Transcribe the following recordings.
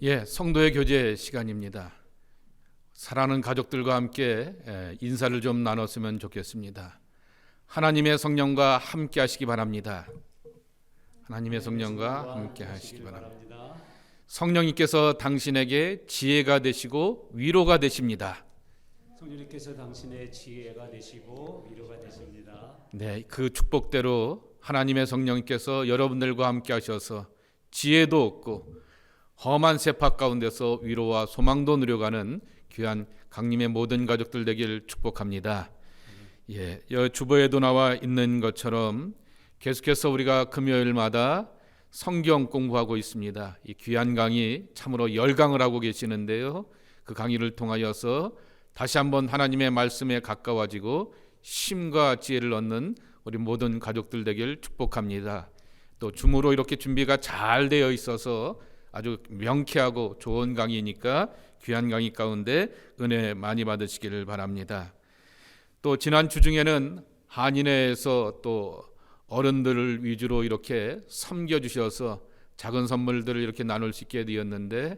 예, 성도의 교제 시간입니다. 사랑하는 가족들과 함께 예, 인사를 좀 나눴으면 좋겠습니다. 하나님의 성령과 함께 하시기 바랍니다. 하나님의 성령과 함께 하시기 바랍니다. 성령님께서 당신에게 지혜가 되시고 위로가 되십니다. 성령님께서 당신의 지혜가 되시고 위로가 되십니다. 네, 그 축복대로 하나님의 성령님께서 여러분들과 함께 하셔서 지혜도 얻고 험한 세파 가운데서 위로와 소망도 누려가는 귀한 강림의 모든 가족들 되길 축복합니다. 예, 여 주보에도 나와 있는 것처럼 계속해서 우리가 금요일마다 성경 공부하고 있습니다. 이 귀한 강의 참으로 열강을 하고 계시는데요. 그 강의를 통하여서 다시 한번 하나님의 말씀에 가까워지고 심과 지혜를 얻는 우리 모든 가족들 되길 축복합니다. 또 줌으로 이렇게 준비가 잘 되어 있어서 아주 명쾌하고 좋은 강의니까 귀한 강의 가운데 은혜 많이 받으시기를 바랍니다. 또 지난 주 중에는 한인회에서 또 어른들을 위주로 이렇게 섬겨 주셔서 작은 선물들을 이렇게 나눌 수 있게 되었는데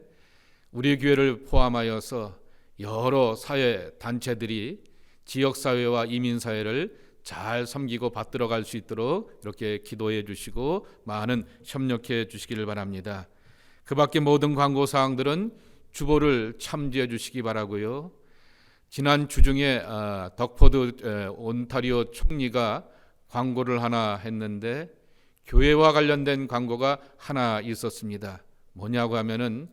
우리 교회를 포함하여서 여러 사회 단체들이 지역 사회와 이민 사회를 잘 섬기고 받들어 갈 수 있도록 이렇게 기도해 주시고 많은 협력해 주시기를 바랍니다. 그 밖에 모든 광고 사항들은 주보를 참조해 주시기 바라고요. 지난 주 중에 아, 덕포드 온타리오 총리가 광고를 하나 했는데 교회와 관련된 광고가 하나 있었습니다. 뭐냐고 하면은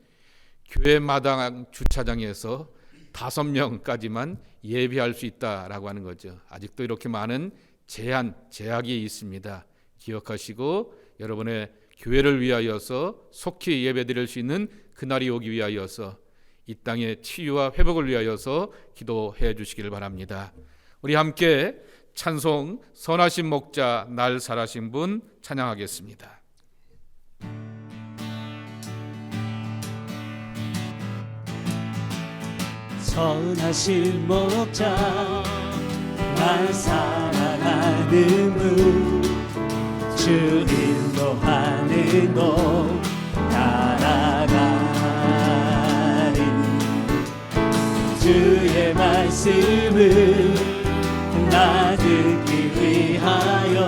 교회 마당 주차장에서 다섯 명까지만 예비할 수 있다라고 하는 거죠. 아직도 이렇게 많은 제한, 제약이 있습니다. 기억하시고 여러분의 교회를 위하여서 속히 예배드릴 수 있는 그날이 오기 위하여서 이 땅의 치유와 회복을 위하여서 기도해 주시기를 바랍니다. 우리 함께 찬송 선하신 목자 날 살아신 분 찬양하겠습니다. 선하신 목자 날 사랑하는 분 주 인도하 는곳 따라가리. 주의 말씀을 나 듣기 위하여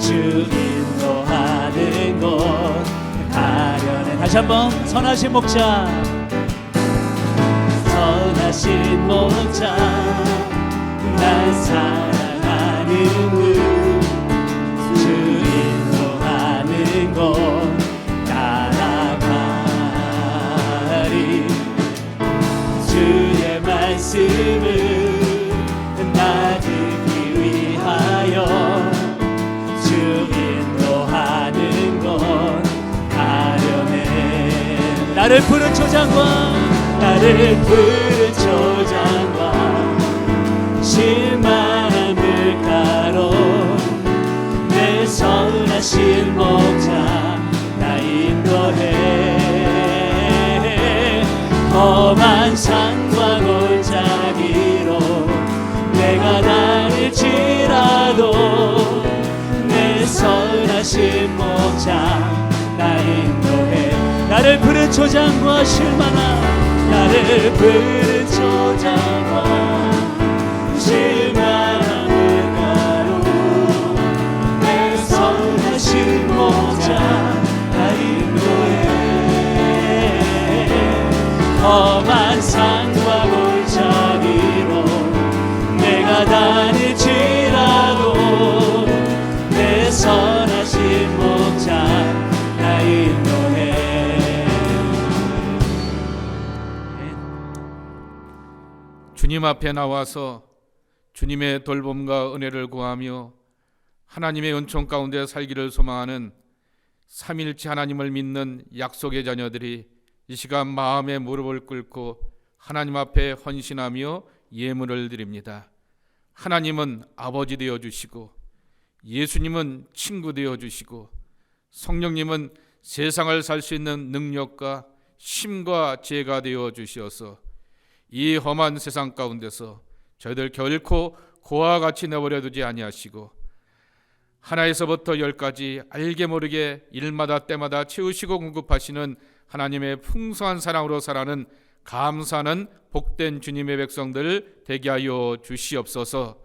주 인도하는 곳 가려는 다시 한번 선하신 목자. 선하신 목자. 날 사랑하는 분 나를 푸른 초장과 나를 푸른 초장과 실만한 나를 푸른 초장 주님 앞에 나와서 주님의 돌봄과 은혜를 구하며 하나님의 은총 가운데 살기를 소망하는 삼일치 하나님을 믿는 약속의 자녀들이 이 시간 마음의 무릎을 꿇고 하나님 앞에 헌신하며 예물을 드립니다. 하나님은 아버지 되어 주시고 예수님은 친구 되어 주시고 성령님은 세상을 살 수 있는 능력과 힘과 지혜가 되어 주시어서 이 험한 세상 가운데서 저희들 결코 고와 같이 내버려 두지 아니하시고 하나에서부터 열까지 알게 모르게 일마다 때마다 채우시고 공급하시는 하나님의 풍성한 사랑으로 살아는 감사하는 복된 주님의 백성들 되게 하여 주시옵소서.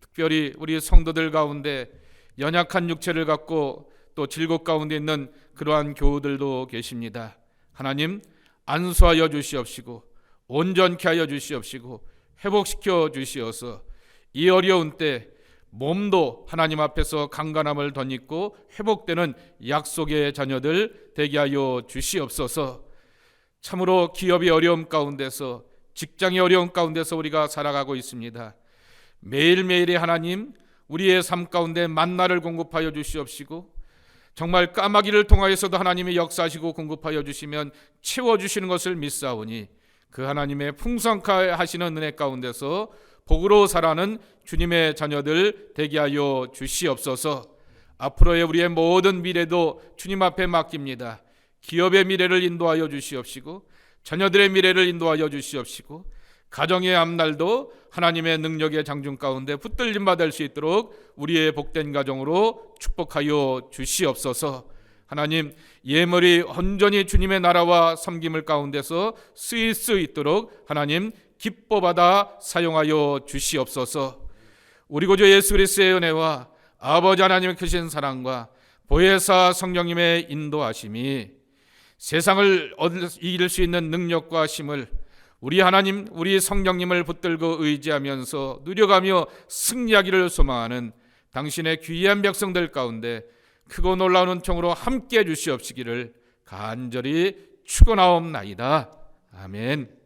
특별히 우리 성도들 가운데 연약한 육체를 갖고 또 질곡 가운데 있는 그러한 교우들도 계십니다. 하나님 안수하여 주시옵시고 온전케 하여 주시옵시고 회복시켜 주시어서 이 어려운 때 몸도 하나님 앞에서 강간함을 덧입고 회복되는 약속의 자녀들 되게 하여 주시옵소서. 참으로 기업이 어려움 가운데서 직장이 어려움 가운데서 우리가 살아가고 있습니다. 매일매일의 하나님 우리의 삶 가운데 만나를 공급하여 주시옵시고 정말 까마귀를 통하여서도 하나님이 역사하시고 공급하여 주시면 채워 주시는 것을 믿사오니 그 하나님의 풍성케 하시는 은혜 가운데서 복으로 살아는 주님의 자녀들 되게 하여 주시옵소서. 앞으로의 우리의 모든 미래도 주님 앞에 맡깁니다. 기업의 미래를 인도하여 주시옵시고 자녀들의 미래를 인도하여 주시옵시고 가정의 앞날도 하나님의 능력의 장중 가운데 붙들림 받을 수 있도록 우리의 복된 가정으로 축복하여 주시옵소서. 하나님 예물이 온전히 주님의 나라와 섬김을 가운데서 쓰일 수 있도록 하나님 기뻐 받아 사용하여 주시옵소서. 우리 구주 예수 그리스도의 은혜와 아버지 하나님의 크신 사랑과 보혜사 성령님의 인도하심이 세상을 이길 수 있는 능력과 힘을 우리 하나님, 우리 성령님을 붙들고 의지하면서 누려가며 승리하기를 소망하는 당신의 귀한 백성들 가운데 크고 놀라운 은총으로 함께 해 주시옵시기를 간절히 축원하옵나이다. 아멘.